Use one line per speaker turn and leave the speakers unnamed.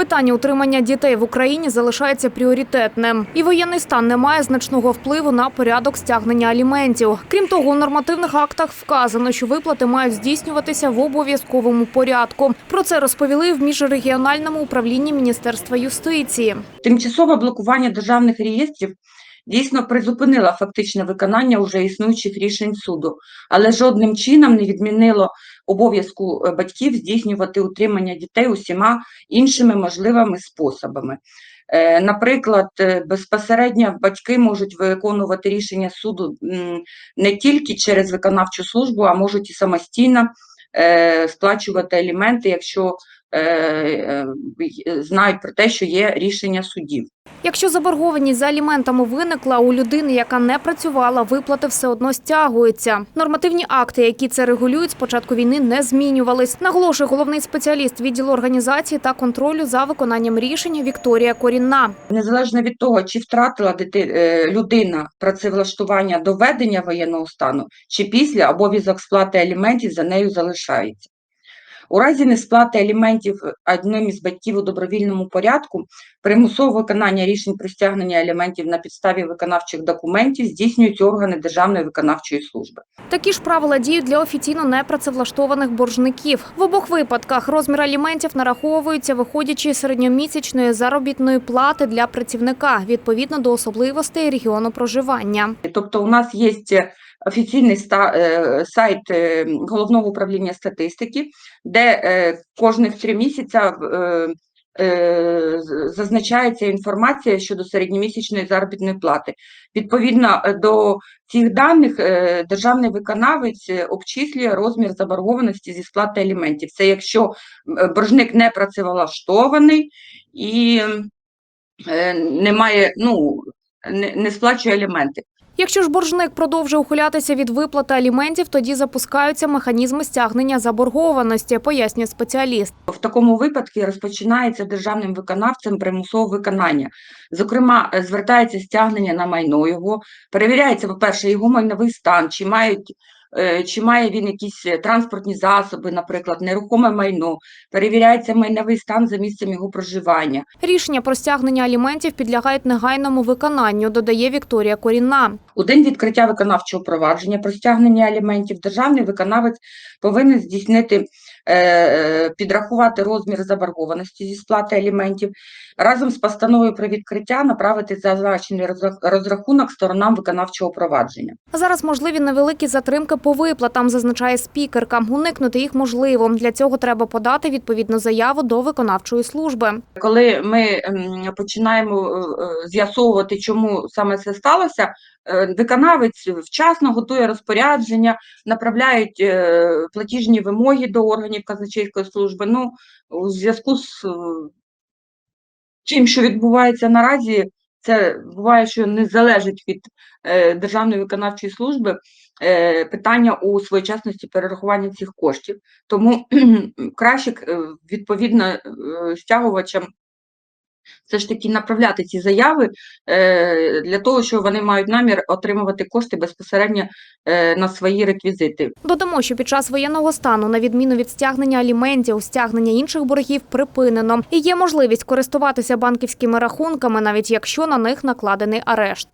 Питання утримання дітей в Україні залишається пріоритетним, і воєнний стан не має значного впливу на порядок стягнення аліментів. Крім того, у нормативних актах вказано, що виплати мають здійснюватися в обов'язковому порядку. Про це розповіли в міжрегіональному управлінні Міністерства юстиції.
Тимчасове блокування державних реєстрів дійсно призупинило фактичне виконання уже існуючих рішень суду, але жодним чином не відмінило обов'язку е, батьків здійснювати утримання дітей усіма іншими можливими способами. Е, Наприклад, е, безпосередньо батьки можуть виконувати рішення суду не тільки через виконавчу службу, а можуть і самостійно сплачувати аліменти, якщо знають про те, що є рішення судів.
Якщо заборгованість за аліментами виникла у людини, яка не працювала, виплати все одно стягуються. Нормативні акти, які це регулюють, з початку війни не змінювались. Наголошує головний спеціаліст відділу організації та контролю за виконанням рішення Вікторія Корінна.
Незалежно від того, чи втратила дити, е, людина працевлаштування до введення воєнного стану, чи після обов'язок сплати аліментів за нею залишається. У разі несплати аліментів одним із батьків у добровільному порядку, примусове виконання рішень про стягнення аліментів на підставі виконавчих документів здійснюють органи Державної виконавчої служби.
Такі ж правила діють для офіційно непрацевлаштованих боржників. В обох випадках розмір аліментів нараховується, виходячи з середньомісячної заробітної плати для працівника відповідно до особливостей регіону проживання.
Тобто у нас є офіційний е, сайт е, Головного управління статистики, де е, кожних три місяці е, зазначається інформація щодо середньомісячної заробітної плати. Відповідно до цих даних державний виконавець обчислює розмір заборгованості зі сплати аліментів. Це якщо боржник не працевлаштований і немає, ну, не, не сплачує аліменти.
Якщо ж боржник продовжує ухилятися від виплати аліментів, тоді запускаються механізми стягнення заборгованості, пояснює спеціаліст.
В такому випадку розпочинається державним виконавцем примусове виконання. Зокрема, е, звертається стягнення на майно його, перевіряється, по-перше, його майновий стан, чи мають. Е, Чи має він якісь е, транспортні засоби, наприклад, нерухоме майно, перевіряється майновий стан за місцем його проживання.
Рішення про стягнення аліментів підлягають негайному виконанню, додає Вікторія Корінна.
У день відкриття виконавчого провадження про стягнення аліментів державний виконавець повинен здійснити, підрахувати розмір заборгованості зі сплати аліментів, разом з постановою про відкриття направити зазначений розрахунок сторонам виконавчого провадження.
Зараз можливі невеликі затримки по виплатам, зазначає спікерка. Уникнути їх можливо. Для цього треба подати відповідну заяву до виконавчої служби.
Коли ми починаємо е, е, з'ясовувати, чому саме це сталося, е, виконавець вчасно готує розпорядження, направляють е, платіжні вимоги до органів казначейської служби. Ну, у зв'язку з чим, тим, що відбувається наразі, це буває, що не залежить від е, Державної виконавчої служби е, питання у своєчасності перерахування цих коштів. Тому краще е, відповідно е, стягувачам все ж таки направляти ці заяви е, для того, що вони мають намір отримувати кошти безпосередньо е, на свої реквізити.
Додамо, що під час воєнного стану, на відміну від стягнення аліментів, стягнення інших боргів припинено і є можливість користуватися банківськими рахунками, навіть якщо на них накладений арешт.